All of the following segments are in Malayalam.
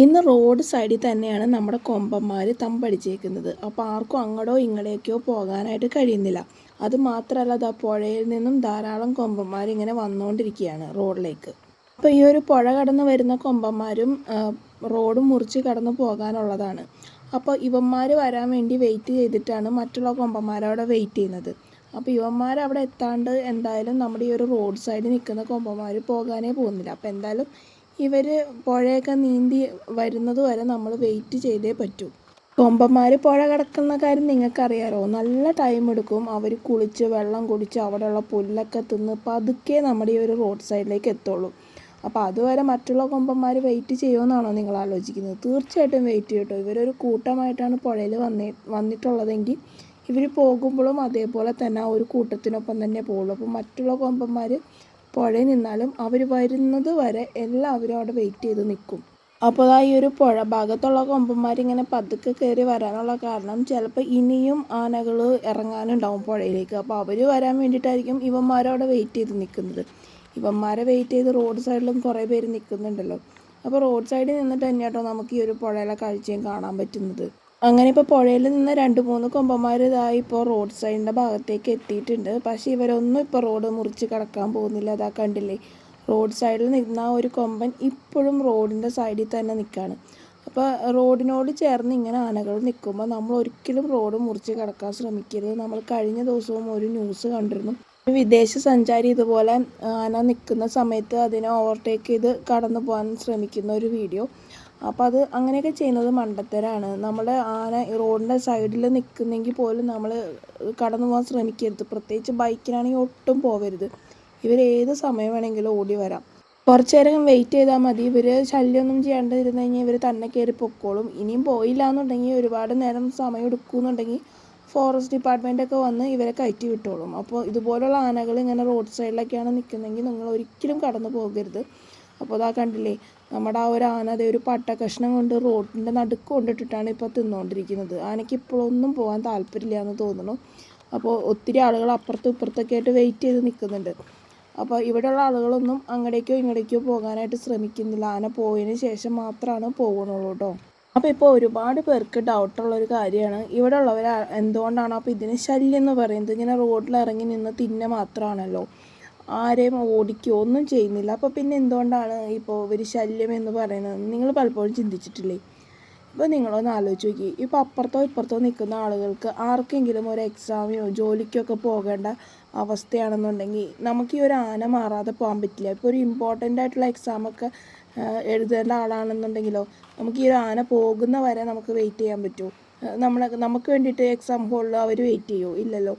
ഇന്ന് റോഡ് സൈഡിൽ തന്നെയാണ് നമ്മുടെ കൊമ്പന്മാർ തമ്പടിച്ചേക്കുന്നത്. അപ്പോൾ ആർക്കും അങ്ങടോ ഇങ്ങടേക്കോ പോകാനായിട്ട് കഴിയുന്നില്ല. അത് മാത്രമല്ല ദാ പുഴയിൽ നിന്നും ധാരാളം കൊമ്പന്മാർ ഇങ്ങനെ വന്നുകൊണ്ടിരിക്കുകയാണ് റോഡിലേക്ക്. അപ്പോൾ ഈ ഒരു പുഴ കടന്ന് വരുന്ന കൊമ്പന്മാരും റോഡ് മുറിച്ച് കടന്നു പോകാനുള്ളതാണ്. അപ്പോൾ ഇവന്മാർ വരാൻ വേണ്ടി വെയിറ്റ് ചെയ്തിട്ടാണ് മറ്റുള്ള കൊമ്പന്മാരവിടെ വെയിറ്റ് ചെയ്യുന്നത്. അപ്പോൾ ഇവന്മാർ അവിടെ എത്താണ്ട് എന്തായാലും നമ്മുടെ ഈ ഒരു റോഡ് സൈഡിൽ നിൽക്കുന്ന കൊമ്പന്മാർ പോകാനേ പോകുന്നില്ല. അപ്പോൾ എന്തായാലും ഇവർ പുഴയൊക്കെ നീന്തി വരുന്നത് വരെ നമ്മൾ വെയിറ്റ് ചെയ്തേ പറ്റൂ. കൊമ്പന്മാർ പുഴ കിടക്കുന്ന കാര്യം നിങ്ങൾക്കറിയാമോ നല്ല ടൈം എടുക്കും അവർ കുളിച്ച് വെള്ളം കുടിച്ച് അവിടെയുള്ള പുല്ലൊക്കെ തിന്ന് പതുക്കെ നമ്മുടെ ഈ ഒരു റോഡ് സൈഡിലേക്ക് എത്തുള്ളൂ. അപ്പോൾ അതുവരെ മറ്റുള്ള കൊമ്പന്മാർ വെയിറ്റ് ചെയ്യുമെന്നാണോ നിങ്ങൾ ആലോചിക്കുന്നത്? തീർച്ചയായിട്ടും വെയിറ്റ് ചെയ്യട്ടോ. ഇവരൊരു കൂട്ടമായിട്ടാണ് പുഴയിൽ വന്നേ വന്നിട്ടുള്ളതെങ്കിൽ ഇവർ പോകുമ്പോഴും അതേപോലെ തന്നെ ആ ഒരു കൂട്ടത്തിനൊപ്പം തന്നെ പോകുള്ളൂ. അപ്പോൾ മറ്റുള്ള കൊമ്പന്മാർ പുഴയിൽ നിന്നാലും അവർ വരുന്നത് വരെ എല്ലാവരും അവിടെ വെയിറ്റ് ചെയ്ത് നിൽക്കും. അപ്പോൾ ആ ഈ ഒരു പുഴ ഭാഗത്തുള്ള കൊമ്പന്മാരിങ്ങനെ പതുക്കെ കയറി വരാനുള്ള കാരണം ചിലപ്പോൾ ഇനിയും ആനകൾ ഇറങ്ങാനുണ്ടാവും പുഴയിലേക്ക്. അപ്പോൾ അവർ വരാൻ വേണ്ടിയിട്ടായിരിക്കും ഇവന്മാരവിടെ വെയിറ്റ് ചെയ്ത് നിൽക്കുന്നത്. ഇവന്മാരെ വെയിറ്റ് ചെയ്ത് റോഡ് സൈഡിലും കുറേ പേര് നിൽക്കുന്നുണ്ടല്ലോ. അപ്പോൾ റോഡ് സൈഡിൽ നിന്നിട്ട് തന്നെ കേട്ടോ നമുക്ക് ഈ ഒരു പുഴയിലെ കാഴ്ചയും കാണാൻ പറ്റുന്നത്. അങ്ങനെ ഇപ്പോൾ പുഴയിൽ നിന്ന് രണ്ട് മൂന്ന് കൊമ്പന്മാർ ഇതായി ഇപ്പോൾ റോഡ് സൈഡിന്റെ ഭാഗത്തേക്ക് എത്തിയിട്ടുണ്ട്. പക്ഷേ ഇവരൊന്നും ഇപ്പോൾ റോഡ് മുറിച്ച് കടക്കാൻ പോകുന്നില്ല. അതാ കണ്ടില്ലേ? റോഡ് സൈഡിൽ നിന്ന ഒരു കൊമ്പൻ ഇപ്പോഴും റോഡിന്റെ സൈഡിൽ തന്നെ നിൽക്കുകയാണ് അപ്പോൾ റോഡിനോട് ചേർന്ന് ഇങ്ങനെ ആനകൾ നിൽക്കുമ്പോൾ നമ്മൾ ഒരിക്കലും റോഡ് മുറിച്ച് കടക്കാൻ ശ്രമിക്കരുത്. നമ്മൾ കഴിഞ്ഞ ദിവസവും ഒരു ന്യൂസ് കണ്ടിരുന്നു. വിദേശ സഞ്ചാരി ഇതുപോലെ ആന നിൽക്കുന്ന സമയത്ത് അതിനെ ഓവർടേക്ക് ചെയ്ത് കടന്നു പോകാൻ ശ്രമിക്കുന്ന ഒരു വീഡിയോ അപ്പോൾ അത് അങ്ങനെയൊക്കെ ചെയ്യുന്നത് മണ്ടത്തരാണ്. നമ്മൾ ആന റോഡിന്റെ സൈഡിൽ നിൽക്കുന്നെങ്കിൽ പോലും നമ്മൾ കടന്നു പോകാൻ ശ്രമിക്കരുത്. പ്രത്യേകിച്ച് ബൈക്കിനാണെങ്കിൽ ഒട്ടും പോവരുത്. ഇവർ ഏത് സമയം വേണമെങ്കിലും ഓടി വരാം. കുറച്ച് നേരം വെയിറ്റ് ചെയ്താൽ മതി. ഇവർ ശല്യമൊന്നും ചെയ്യാണ്ടിരുന്നു കഴിഞ്ഞാൽ ഇവർ തന്നെ കയറി പൊക്കോളും. ഇനിയും പോയില്ല എന്നുണ്ടെങ്കിൽ ഒരുപാട് നേരം സമയം എടുക്കുമെന്നുണ്ടെങ്കിൽ ഫോറസ്റ്റ് ഡിപ്പാർട്ട്മെന്റൊക്കെ വന്ന് ഇവരെ കയറ്റി വിട്ടോളും. അപ്പോൾ ഇതുപോലുള്ള ആനകൾ ഇങ്ങനെ റോഡ് സൈഡിലൊക്കെയാണ് നിൽക്കുന്നതെങ്കിൽ നിങ്ങൾ ഒരിക്കലും കടന്നു പോകരുത്. അപ്പോൾ അതാ കണ്ടില്ലേ നമ്മുടെ ആ ഒരു ആന അതേ ഒരു പട്ട കഷ്ണം കൊണ്ട് റോഡിന്റെ നടുക്ക് കൊണ്ടിട്ടിട്ടാണ് ഇപ്പോൾ തിന്നുകൊണ്ടിരിക്കുന്നത് ആനയ്ക്ക് ഇപ്പോഴൊന്നും പോകാൻ താല്പര്യമില്ല എന്ന് തോന്നുന്നു. അപ്പോൾ ഒത്തിരി ആളുകൾ അപ്പുറത്തും ഇപ്പുറത്തൊക്കെ ആയിട്ട് വെയിറ്റ് ചെയ്ത് നിൽക്കുന്നുണ്ട്. അപ്പോൾ ഇവിടെയുള്ള ആളുകളൊന്നും അങ്ങടേക്കോ ഇങ്ങടേക്കോ പോകാനായിട്ട് ശ്രമിക്കുന്നില്ല. ആന പോയതിന് ശേഷം മാത്രമാണ് പോകണുള്ളൂ കേട്ടോ. അപ്പോൾ ഇപ്പോൾ ഒരുപാട് പേർക്ക് ഡൗട്ടുള്ളൊരു കാര്യമാണ്. ഇവിടെ ഉള്ളവർ എന്തുകൊണ്ടാണ് അപ്പോൾ ഇതിന് ശല്യം എന്ന് പറയുന്നത്? ഇങ്ങനെ റോഡിൽ ഇറങ്ങി നിന്ന് തിന്നെ മാത്രമാണല്ലോ. ആരെയും ഓടിക്കുകയോ ഒന്നും ചെയ്യുന്നില്ല. അപ്പോൾ പിന്നെ എന്തുകൊണ്ടാണ് ഇപ്പോൾ ഇവർ ശല്യം എന്ന് പറയുന്നത്? നിങ്ങൾ പലപ്പോഴും ചിന്തിച്ചിട്ടില്ലേ? ഇപ്പോൾ നിങ്ങളൊന്ന് ആലോചിച്ച് നോക്കി. ഇപ്പോൾ അപ്പുറത്തോ ഇപ്പുറത്തോ നിൽക്കുന്ന ആളുകൾക്ക് ആർക്കെങ്കിലും ഒരു എക്സാമിനോ ജോലിക്കൊക്കെ പോകേണ്ട അവസ്ഥയാണെന്നുണ്ടെങ്കിൽ നമുക്ക് ഈ ഒരു ആന മാറാതെ പോകാൻ പറ്റില്ല. ഇപ്പോൾ ഒരു ഇമ്പോർട്ടന്റ് ആയിട്ടുള്ള എക്സാമൊക്കെ എഴുതേണ്ട ആളാണെന്നുണ്ടെങ്കിലോ നമുക്ക് ഈ ഒരു ആന പോകുന്ന വരെ നമുക്ക് വെയിറ്റ് ചെയ്യാൻ പറ്റുമോ നമ്മളെ നമുക്ക് വേണ്ടിയിട്ട് എക്സാം ഹോളിൽ അവർ വെയിറ്റ് ചെയ്യുമോ ഇല്ലല്ലോ.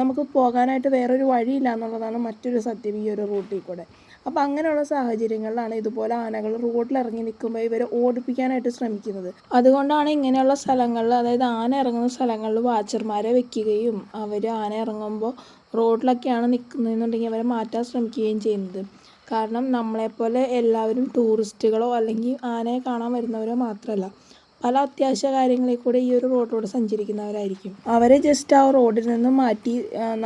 നമുക്ക് പോകാനായിട്ട് വേറൊരു വഴിയില്ല എന്നുള്ളതാണ് മറ്റൊരു സത്യം ഈ ഒരു റൂട്ടിൽ കൂടെ. അപ്പോൾ അങ്ങനെയുള്ള സാഹചര്യങ്ങളിലാണ് ഇതുപോലെ ആനകൾ റോഡിൽ ഇറങ്ങി നിൽക്കുമ്പോൾ ഇവരെ ഓടിപ്പിക്കാനായിട്ട് ശ്രമിക്കുന്നത്. അതുകൊണ്ടാണ് ഇങ്ങനെയുള്ള സ്ഥലങ്ങളിൽ അതായത് ആന ഇറങ്ങുന്ന സ്ഥലങ്ങളിൽ വാച്ചർമാരെ വെക്കുകയും അവർ ആന ഇറങ്ങുമ്പോൾ റോഡിലൊക്കെയാണ് നിൽക്കുന്നതെന്നുണ്ടെങ്കിൽ അവരെ മാറ്റാൻ ശ്രമിക്കുകയും ചെയ്യുന്നത്. കാരണം നമ്മളെപ്പോലെ എല്ലാവരും ടൂറിസ്റ്റുകളോ അല്ലെങ്കിൽ ആനയെ കാണാൻ വരുന്നവരോ മാത്രമല്ല. പല അത്യാവശ്യ കാര്യങ്ങളിൽ കൂടെ ഈ ഒരു റോഡിലൂടെ സഞ്ചരിക്കുന്നവരായിരിക്കും. അവരെ ജസ്റ്റ് ആ റോഡിൽ നിന്ന് മാറ്റി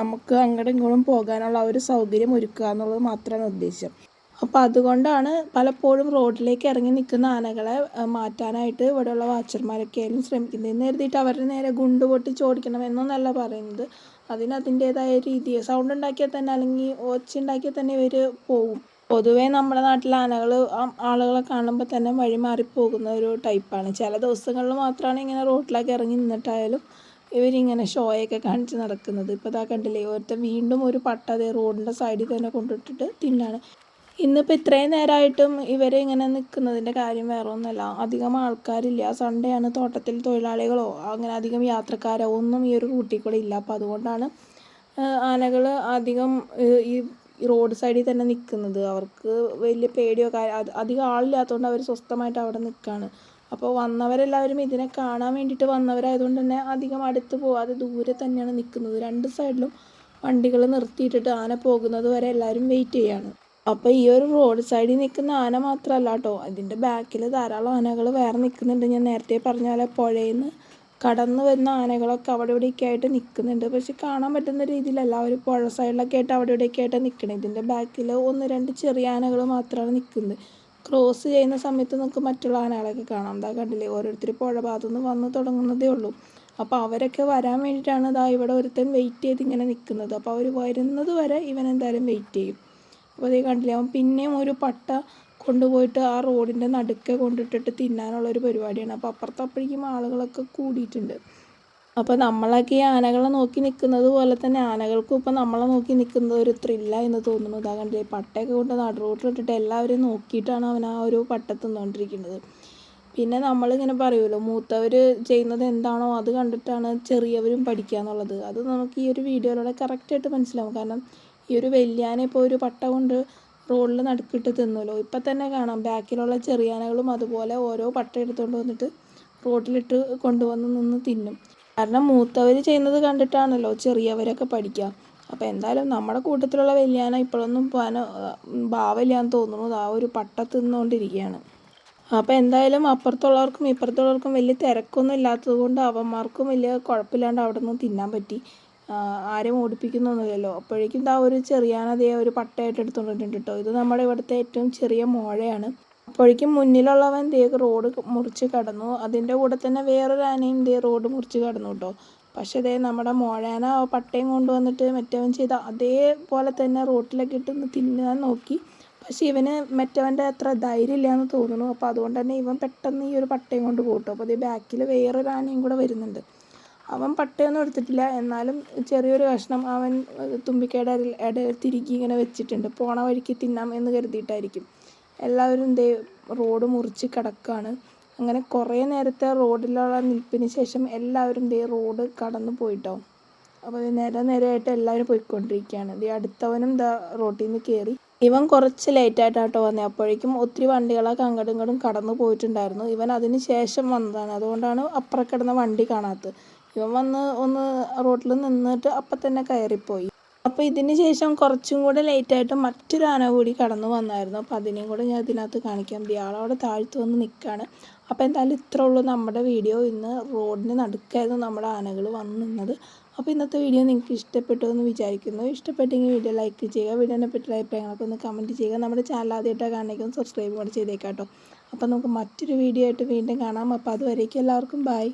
നമുക്ക് അങ്ങോട്ടും ഇങ്ങോട്ടും പോകാനുള്ള ഒരു സൗകര്യം ഒരുക്കുക എന്നുള്ളത് മാത്രമാണ് ഉദ്ദേശം. അപ്പോൾ അതുകൊണ്ടാണ് പലപ്പോഴും റോഡിലേക്ക് ഇറങ്ങി നിൽക്കുന്ന ആനകളെ മാറ്റാനായിട്ട് ഇവിടെയുള്ള വാച്ചർമാരൊക്കെ ആയാലും ശ്രമിക്കുന്നത്. എന്ന് കരുതിയിട്ട് അവരുടെ നേരെ ഗുണ്ട് പൊട്ടിച്ച് ഓടിക്കണമെന്നൊന്നല്ല പറയുന്നത്. അതിന് അതിന്റേതായ രീതി സൗണ്ട് ഉണ്ടാക്കിയാൽ തന്നെ അല്ലെങ്കിൽ ഒച്ച ഉണ്ടാക്കിയാൽ തന്നെ ഇവർ പോകും പൊതുവേ നമ്മുടെ നാട്ടിൽ ആനകൾ ആളുകളെ കാണുമ്പോൾ തന്നെ വഴി മാറിപ്പോകുന്ന ഒരു ടൈപ്പാണ്. ചില ദിവസങ്ങളിൽ മാത്രമാണ് ഇങ്ങനെ റോഡിലൊക്കെ ഇറങ്ങി നിന്നിട്ടായാലും ഇവരിങ്ങനെ ഷോയൊക്കെ കാണിച്ച് നടക്കുന്നത്. ഇപ്പോൾ ഇതാ കണ്ടില്ലേ ഒരുത്തൻ വീണ്ടും ഒരു പട്ട അതേ റോഡിന്റെ സൈഡിൽ തന്നെ കൊണ്ടിട്ടിട്ട് തിന്നാണ്. ഇന്നിപ്പോൾ ഇത്രയും നേരമായിട്ടും ഇവരെ ഇങ്ങനെ നിൽക്കുന്നതിന്റെ കാര്യം വേറെ ഒന്നുമല്ല അധികം ആൾക്കാരില്ല. സൺഡേ ആണ് തോട്ടത്തിൽ തൊഴിലാളികളോ അങ്ങനെ അധികം യാത്രക്കാരോ ഒന്നും ഈ ഒരു റൂട്ടിൽ കൂടെ ഇല്ല. അപ്പോൾ അതുകൊണ്ടാണ് ആനകൾ അധികം ഏഹ്, ഈ റോഡ് സൈഡിൽ തന്നെ നിൽക്കുന്നത്. അവർക്ക് വലിയ പേടിയോ അധികം ആളില്ലാത്തതുകൊണ്ട് അവർ സ്വസ്ഥമായിട്ട് അവിടെ നിൽക്കുകയാണ് അപ്പോൾ വന്നവരെല്ലാവരും ഇതിനെ കാണാൻ വേണ്ടിയിട്ട് വന്നവരായതുകൊണ്ട് തന്നെ അധികം അടുത്ത് പോവാതെ ദൂരെ തന്നെയാണ് നിൽക്കുന്നത്. രണ്ട് സൈഡിലും വണ്ടികൾ നിർത്തിയിട്ടിട്ട് ആന പോകുന്നത് വരെ എല്ലാവരും വെയിറ്റ് ചെയ്യാണ്. അപ്പോൾ ഈ ഒരു റോഡ് സൈഡിൽ നിൽക്കുന്ന ആന മാത്രമല്ല കേട്ടോ. അതിന്റെ ബാക്കിൽ ധാരാളം ആനകൾ വേറെ നിൽക്കുന്നുണ്ട്. ഞാൻ നേരത്തെ പറഞ്ഞ പോലെ പുഴയിൽ നിന്ന് കടന്നു വരുന്ന ആനകളൊക്കെ അവിടെ ഇവിടെയൊക്കെ ആയിട്ട് നിൽക്കുന്നുണ്ട്. പക്ഷെ കാണാൻ പറ്റുന്ന രീതിയിലല്ല അവർ പുഴ സൈഡിലൊക്കെ ആയിട്ട് അവിടെ ഇവിടെയൊക്കെ ആയിട്ട് നിൽക്കുന്നത് ഇതിന്റെ ബാക്കിൽ ഒന്ന് രണ്ട് ചെറിയ ആനകൾ മാത്രമാണ് നിൽക്കുന്നത്. ക്രോസ് ചെയ്യുന്ന സമയത്ത് നമുക്ക് മറ്റുള്ള ആനകളൊക്കെ കാണാം. എന്താ കണ്ടില്ലേ? ഓരോരുത്തർ പുഴ ഭാഗത്തു നിന്ന് വന്ന് തുടങ്ങുന്നതേ ഉള്ളൂ. അപ്പോൾ അവരൊക്കെ വരാൻ വേണ്ടിയിട്ടാണ് ഇതാ ഇവിടെ ഒരുത്തൻ വെയിറ്റ് ചെയ്ത് ഇങ്ങനെ നിൽക്കുന്നത്. അപ്പോൾ അവർ വരുന്നത് വരെ ഇവൻ എന്തായാലും വെയിറ്റ് ചെയ്യും. അപ്പോൾ അതേ കണ്ടില്ലേ? അവൻ പിന്നെയും ഒരു പട്ട കൊണ്ടുപോയിട്ട് ആ റോഡിന്റെ നടുക്കെ കൊണ്ടിട്ടിട്ട് തിന്നാനുള്ളൊരു പരിപാടിയാണ്. അപ്പോൾ അപ്പുറത്തപ്പോഴേക്കും ആളുകളൊക്കെ കൂടിയിട്ടുണ്ട്. അപ്പോൾ നമ്മളൊക്കെ ഈ ആനകളെ നോക്കി നിൽക്കുന്നത് പോലെ തന്നെ ആനകൾക്കും ഇപ്പം നമ്മളെ നോക്കി നിൽക്കുന്നത് ഒരു ത്രില്ല എന്ന് തോന്നുന്നു. ഇതാ കണ്ടില്ലേ പട്ടയൊക്കെ കൊണ്ട് നടു റോട്ടിലിട്ടിട്ട് എല്ലാവരെയും നോക്കിയിട്ടാണ് അവൻ ആ ഒരു പട്ട തിന്നുകൊണ്ടിരിക്കുന്നത് പിന്നെ നമ്മളിങ്ങനെ പറയുമല്ലോ മൂത്തവർ ചെയ്യുന്നത് എന്താണോ അത് കണ്ടിട്ടാണ് ചെറിയവരും പഠിക്കുക എന്നുള്ളത്. അത് നമുക്ക് ഈ ഒരു വീഡിയോയിലൂടെ കറക്റ്റായിട്ട് മനസ്സിലാവും. കാരണം ഈ ഒരു വെല്യാനെ ഇപ്പോൾ ഒരു പട്ട കൊണ്ട് റോഡിൽ നടുക്കിട്ട് തിന്നുമല്ലോ ഇപ്പം തന്നെ കാണാം. ബാക്കിലുള്ള ചെറിയാനകളും അതുപോലെ ഓരോ പട്ട എടുത്തുകൊണ്ട് വന്നിട്ട് റോഡിലിട്ട് കൊണ്ടുവന്ന് നിന്ന് തിന്നും. കാരണം മൂത്തവർ ചെയ്യുന്നത് കണ്ടിട്ടാണല്ലോ ചെറിയവരൊക്കെ പഠിക്കുക അപ്പോൾ എന്തായാലും നമ്മുടെ കൂട്ടത്തിലുള്ള വലിയാന ഇപ്പോഴൊന്നും പോകാൻ ഭാവമില്ലാന്ന് തോന്നുന്നു. ആ ഒരു പട്ട തിന്നുകൊണ്ടിരിക്കുകയാണ് അപ്പോൾ എന്തായാലും അപ്പുറത്തുള്ളവർക്കും ഇപ്പുറത്തുള്ളവർക്കും വലിയ തിരക്കൊന്നും ഇല്ലാത്തത് കൊണ്ട് അവന്മാർക്കും വലിയ കുഴപ്പമില്ലാണ്ട് അവിടെ നിന്ന് തിന്നാൻ പറ്റി. ആരെയും ഓടിപ്പിക്കുന്നൊന്നുമില്ലല്ലോ. അപ്പോഴേക്കും ഇതാ ഒരു ചെറിയാന അതേ ഒരു പട്ടയായിട്ട് എടുത്തുകൊണ്ടിട്ടുണ്ട് കേട്ടോ ഇത് നമ്മുടെ ഇവിടുത്തെ ഏറ്റവും ചെറിയ മോഴയാണ്. അപ്പോഴേക്കും മുന്നിലുള്ളവൻ ദേ റോഡ് മുറിച്ച് കടന്നു. അതിന്റെ കൂടെ തന്നെ വേറൊരു ആനയും ദേ റോഡ് മുറിച്ച് കടന്നു കേട്ടോ പക്ഷേ ദേ നമ്മുടെ മോഴാന പട്ടയം കൊണ്ടുവന്നിട്ട് മറ്റവൻ ചെയ്ത അതേപോലെ തന്നെ റോട്ടിലൊക്കെ ഇട്ട് തിന്നാൻ നോക്കി. പക്ഷേ ഇവന് മറ്റവന്റെ അത്ര ധൈര്യം ഇല്ലയെന്ന് തോന്നുന്നു. അപ്പോൾ അതുകൊണ്ട് തന്നെ ഇവൻ പെട്ടെന്ന് ഈ ഒരു പട്ടയം കൊണ്ട് പോട്ടു അപ്പോൾ അതേ ബാക്കിൽ വേറൊരു ആനയും കൂടെ വരുന്നുണ്ട്. അവൻ പട്ടയൊന്നും എടുത്തിട്ടില്ല. എന്നാലും ചെറിയൊരു കഷ്ണം അവൻ തുമ്പിക്കയുടെ ഇടയിൽ തിരുകി ഇങ്ങനെ വെച്ചിട്ടുണ്ട്. പോണ വഴിക്ക് തിന്നാം എന്ന് കരുതിയിട്ടായിരിക്കും. എല്ലാവരും ദേ റോഡ് മുറിച്ച് കിടക്കുകയാണ് അങ്ങനെ കുറേ നേരത്തെ റോഡിലുള്ള നിൽപ്പിന് ശേഷം എല്ലാവരും ദേ റോഡ് കടന്നു പോയിട്ടോ. അപ്പോൾ നേരെ നേരെയായിട്ട് എല്ലാവരും പോയിക്കൊണ്ടിരിക്കുകയാണ്. ദേ അടുത്തവനും ദ റോട്ടിൽ നിന്ന് കയറി. ഇവൻ കുറച്ച് ലേറ്റായിട്ടാട്ടോ വന്നത് അപ്പോഴേക്കും ഒത്തിരി വണ്ടികളൊക്കെ അങ്ങോട്ടും ഇങ്ങോട്ടും കടന്നു പോയിട്ടുണ്ടായിരുന്നു. ഇവൻ അതിന് ശേഷം വന്നതാണ്. അതുകൊണ്ടാണ് അപ്പുറം കിടന്ന വണ്ടി കാണാത്തത്. ഇവൻ വന്ന് ഒന്ന് റോട്ടിൽ നിന്നിട്ട് അപ്പം തന്നെ കയറിപ്പോയി. അപ്പോൾ ഇതിന് ശേഷം കുറച്ചും കൂടെ ലേറ്റായിട്ട് മറ്റൊരു ആന കൂടി കടന്നു വന്നായിരുന്നു. അപ്പോൾ അതിനെയും കൂടെ ഞാൻ ഇതിനകത്ത് കാണിക്കാം. ഇയാളവിടെ താഴ്ത്തു വന്ന് നിൽക്കുകയാണ് അപ്പോൾ എന്തായാലും ഇത്രേ ഉള്ളൂ നമ്മുടെ വീഡിയോ ഇന്ന് റോഡിന് നടുക്കായിരുന്നു നമ്മുടെ ആനകൾ വന്ന് നിന്നത്. അപ്പോൾ ഇന്നത്തെ വീഡിയോ നിങ്ങൾക്ക് ഇഷ്ടപ്പെട്ടു എന്ന് വിചാരിക്കുന്നു. ഇഷ്ടപ്പെട്ടെങ്കിൽ വീഡിയോ ലൈക്ക് ചെയ്യുക. വീഡിയോനെ പറ്റിയുള്ള അഭിപ്രായങ്ങളൊക്കെ ഒന്ന് കമന്റ് ചെയ്യുക. നമ്മുടെ ചാനൽ ആദ്യമായിട്ടാണ് കാണിക്കും സബ്സ്ക്രൈബ് കൂടെ ചെയ്തേക്കാം കേട്ടോ അപ്പോൾ നമുക്ക് മറ്റൊരു വീഡിയോ ആയിട്ട് വീണ്ടും കാണാം. അപ്പോൾ അതുവരേക്കും എല്ലാവർക്കും ബൈ